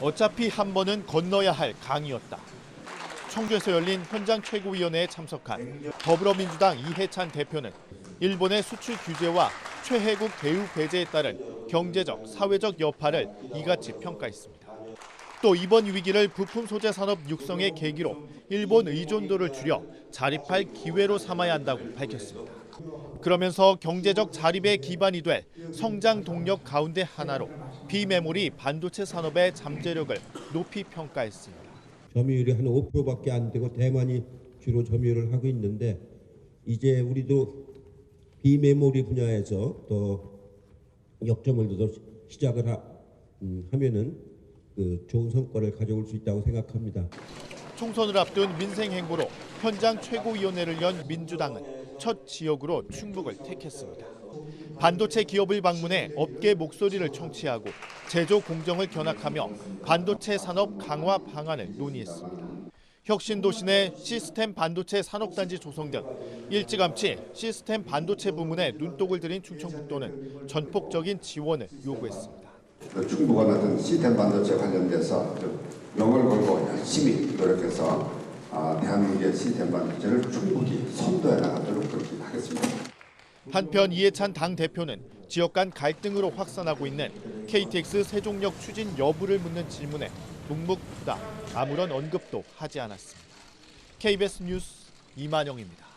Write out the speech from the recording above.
어차피 한 번은 건너야 할 강이었다. 청주에서 열린 현장 최고위원회에 참석한 더불어민주당 이해찬 대표는 일본의 수출 규제와 최혜국 대우 배제에 따른 경제적, 사회적 여파를 이같이 평가했습니다. 또 이번 위기를 부품 소재 산업 육성의 계기로 일본 의존도를 줄여 자립할 기회로 삼아야 한다고 밝혔습니다. 그러면서 경제적 자립의 기반이 될 성장 동력 가운데 하나로 비메모리 반도체 산업의 잠재력을 높이 평가했습니다. 점유율이 한 5%밖에 안 되고 대만이 주로 점유율을 하고 있는데 이제 우리도 비메모리 분야에서 또 역점을 둬서 시작을 하, 음, 하면은 그 좋은 성과를 가져올 수 있다고 생각합니다. 총선을 앞둔 민생 행보로 현장 최고위원회를 연 민주당은 첫 지역으로 충북을 택했습니다. 반도체 기업을 방문해 업계 목소리를 청취하고 제조 공정을 견학하며 반도체 산업 강화 방안을 논의했습니다. 혁신도시 내 시스템 반도체 산업단지 조성 등 일찌감치 시스템 반도체 부문에 눈독을 들인 충청북도는 전폭적인 지원을 요구했습니다. 그 충북은 시스템 반도체 관련돼서 좀 명을 걸고 열심히 노력해서 아, 대한 민국의 시스템 반도체를 충분히 선도해 나가도록 그렇게 하겠습니다. 한편 이해찬 당 대표는 지역 간 갈등으로 확산하고 있는 KTX 세종역 추진 여부를 묻는 질문에 묵묵부답 아무런 언급도 하지 않았습니다. KBS 뉴스 이만영입니다.